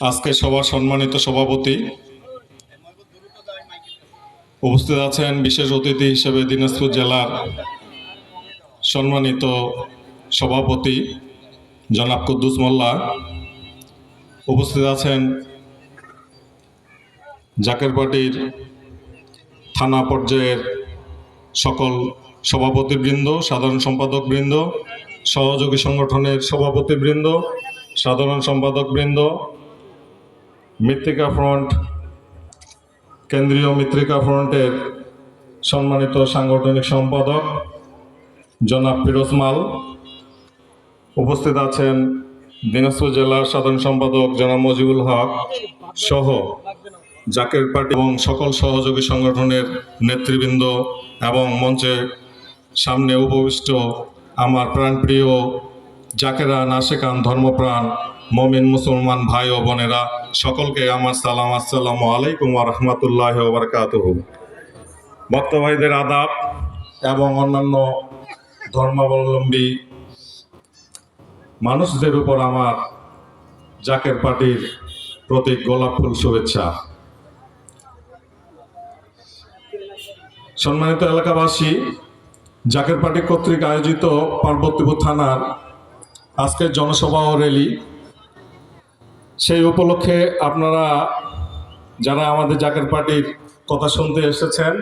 আজকে সবার সম্মানিত সভাপতি উপস্থিত আছেন বিশেষ অতিথি হিসেবে দিনাজপুর জেলার সম্মানিত সভাপতি জনাব কুদ্দুস মোল্লা। উপস্থিত আছেন জাকের পার্টির থানা পর্যায়ের সকল সভাপতিবৃন্দ, সাধারণ সম্পাদকবৃন্দ, সহযোগী সংগঠনের সভাপতিবৃন্দ, সাধারণ সম্পাদকবৃন্দ মৃত্তিকা ফ্রন্ট, কেন্দ্রীয় মৃত্তিকা ফ্রন্টের সম্মানিত সাংগঠনিক সম্পাদক জনাব ফিরোজ মাল। উপস্থিত আছেন দিনাজপুর জেলার সাধারণ সম্পাদক জনাব মজিবুল হক সহ জাকের পার্টি এবং সকল সহযোগী সংগঠনের নেতৃবৃন্দ এবং মঞ্চে সামনে উপবিষ্ট আমার প্রাণপ্রিয় জাকেরা নাসেকান ধর্মপ্রাণ মমিন মুসলমান ভাই ও বোনেরা, সকলকে আমার সালাম, আসসালামু আলাইকুম রহমতুল্লাহ বারকাতুহ। ভক্ত ভাইদের আদাব এবং অন্যান্য ধর্মাবলম্বী মানুষদের উপর আমার জাকের পার্টির প্রতীক গোলাপ ফুল শুভেচ্ছা। সম্মানিত এলাকাবাসী, জাকের পার্টি কর্তৃক আয়োজিত পার্বতীপুর থানার আজকের জনসভা ও র্যালি সেই উপলক্ষে আপনারা যারা আমাদের জাকের পার্টির কথা শুনতে এসেছেন,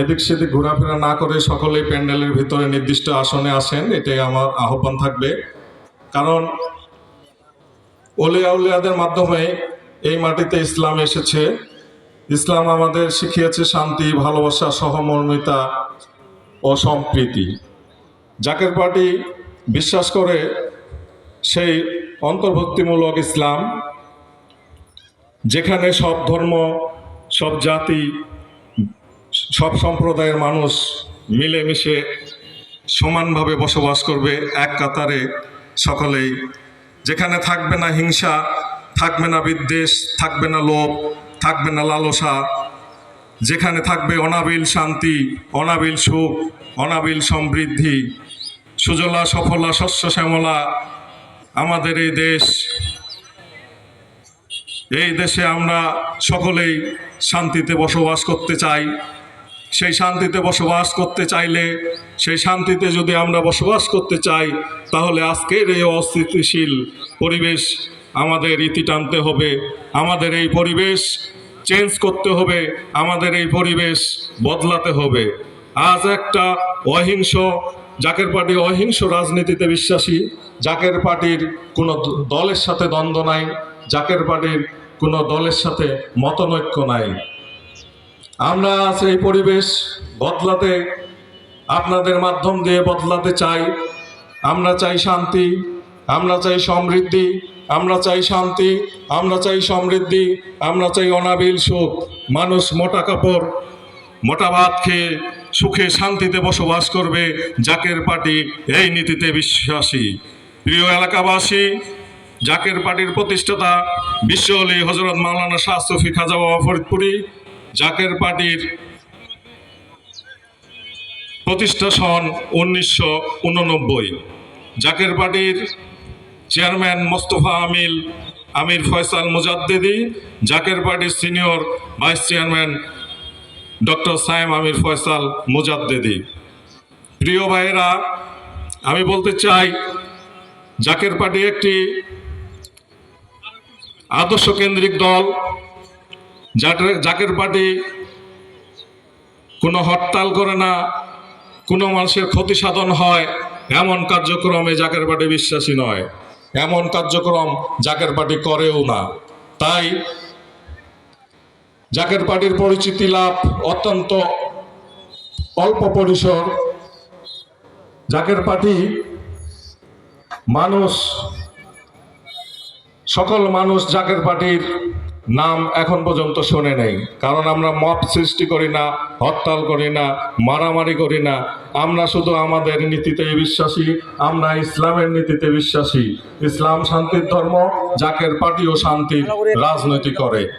এদিক সেদিক ঘোরাফেরা না করে সকলেই প্যান্ডেলের ভিতরে নির্দিষ্ট আসনে আসেন, এটাই আমার আহ্বান থাকবে। কারণ ওলিয়া উলিয়াদের মাধ্যমে এই মাটিতে ইসলাম এসেছে। ইসলাম আমাদের শিখিয়েছে শান্তি, ভালোবাসা, সহমর্মিতা ও সম্প্রীতি। জাকের পার্টি বিশ্বাস করে সেই অন্তর্ভুক্তিমূলক ইসলাম, যেখানে সব ধর্ম, সব জাতি, সব সম্প্রদায়ের মানুষ মিলেমিশে সমানভাবে বসবাস করবে এক কাতারে সকলেই। যেখানে থাকবে না হিংসা, থাকবে না বিদ্বেষ, থাকবে না লোভ, থাকবে না লালসা। যেখানে থাকবে অনাবিল শান্তি, অনাবিল সুখ, অনাবিল সমৃদ্ধি। সুজলা, সফলা, শস্য, শ্যামলা আমাদের এই দেশ, এই দেশে আমরা সকলেই শান্তিতে বসবাস করতে চাই। সেই শান্তিতে বসবাস করতে চাইলে, সেই শান্তিতে যদি আমরা বসবাস করতে চাই, তাহলে আজকের এই অস্থিতিশীল পরিবেশ আমাদের ইতি টানতে হবে। আমাদের এই পরিবেশ চেঞ্জ করতে হবে, আমাদের এই পরিবেশ বদলাতে হবে। আজ একটা অহিংস জাকের পার্টি অহিংস রাজনীতিতে বিশ্বাসী, জাকের পার্টির কোনো দলের সাথে দ্বন্দ্ব নাই, জাকের পার্টির কোনো দলের সাথে মতনৈক্য নাই। আমরা এই পরিবেশ বদলাতে আপনাদের মাধ্যম দিয়ে বদলাতে চাই। আমরা চাই শান্তি, আমরা চাই সমৃদ্ধি, আমরা চাই শান্তি, আমরা চাই সমৃদ্ধি, আমরা চাই অনাবিল সুখ। মানুষ মোটা কাপড়, মোটা ভাত খেয়ে সুখে শান্তিতে বসবাস করবে জাকের পার্টি এই নীতিতে বিশ্বাসী। প্রিয় এলাকাবাসী, জাকের পার্টির প্রতিষ্ঠাতা বিশ্ব অলি হজরত মাওলানা শাহ খাজা বাবা ফরিদপুরি, জাকের পার্টির প্রতিষ্ঠা সন উনিশশো উননব্বই। জাকের পার্টির চেয়ারম্যান মোস্তফা আমিল, আমির ফয়সাল মুজাদ্দেদি, জাকের পার্টির senior vice chairman doctor Sayem Amir Faisal Mujaddedi. প্রিয় ভাইয়েরা, আমি বলতে চাই, জাকের পার্টি একটি আদর্শ কেন্দ্রিক দল জাকের- জাকের পার্টি কোনো হরতাল করে না, কোনো মানুষের ক্ষতি সাধন হয়, এমন কার্যক্রমে জাকের পার্টি বিশ্বাসী নয়। এমন কার্যক্রম জাকের পার্টি করেও না। তাই জাকের পার্টির পরিচিতি লাভ অত্যন্ত অল্প পরিসর। জাকের পার্টি মানুষ, সকল মানুষ জাকের পার্টির নাম এখন পর্যন্ত শোনে নেই। কারণ আমরা মপ সৃষ্টি করি না, হরতাল করি না, মারামারি করি না। আমরা শুধু আমাদের নীতিতে বিশ্বাসী, আমরা ইসলামের নীতিতে বিশ্বাসী। ইসলাম শান্তির ধর্ম জাকের পার্টিও শান্তির রাজনীতি করে।